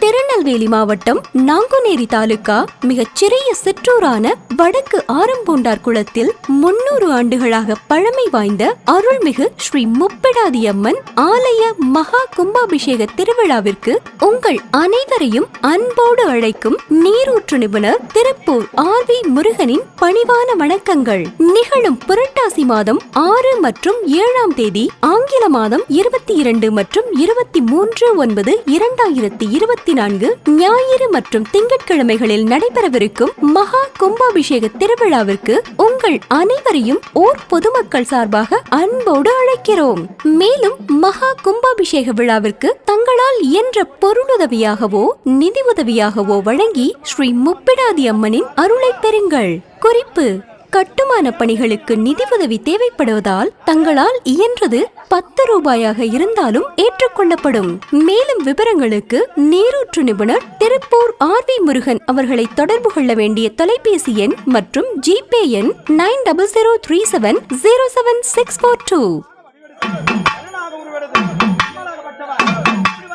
திருநெல்வேலி மாவட்டம் நாங்குநேரி தாலுகா மிகச்சிறிய சிற்றூரான வடக்கு ஆரம்பூண்டார் குளத்தில் முன்னூறு ஆண்டுகளாக பழமை வாய்ந்த அருள்மிகு ஸ்ரீ முப்பிடாதி அம்மன் ஆலய மகா கும்பாபிஷேக திருவிழாவிற்கு உங்கள் அனைவரையும் அன்போடு அழைக்கும் நீரூற்று நிபுணர் திருப்பூர் ஆர் வி முருகனின் பணிவான வணக்கங்கள். நிகழும் புரட்டாசி மாதம் ஆறு மற்றும் ஏழாம் தேதி ஆங்கில மாதம் இருபத்தி இரண்டு மற்றும் இருபத்தி மூன்று ஒன்பது இரண்டாயிரத்தி இருபத்தி நான்கு ஞாயிறு மற்றும் திங்கட்கிழமைகளில் நடைபெறவிருக்கும் மகா கும்பாபிஷேக திருவிழாவிற்கு உங்கள் அனைவரையும் ஓர் பொதுமக்கள் சார்பாக அன்போடு அழைக்கிறோம். மேலும் மகா கும்பாபிஷேக விழாவிற்கு தங்களால் இயன்ற பொருளுதவியாகவோ நிதி உதவியாகவோ வழங்கி ஸ்ரீ முப்பிடாதி அம்மனின் அருளை பெறுங்கள். குறிப்பு கட்டுமான பணிகளுக்கு நிதி உதவி தேவைப்படுவதால் தங்களால் இயன்றது பத்து ரூபாயாக இருந்தாலும் ஏற்றுக்கொள்ளப்படும். மேலும் விவரங்களுக்கு நீரூற்று நிபுணர் திருப்பூர் ஆர் வி முருகன் அவர்களை தொடர்பு கொள்ள வேண்டிய தொலைபேசி எண் மற்றும் ஜிபே எண் nine double zero three seven zero seven six four two.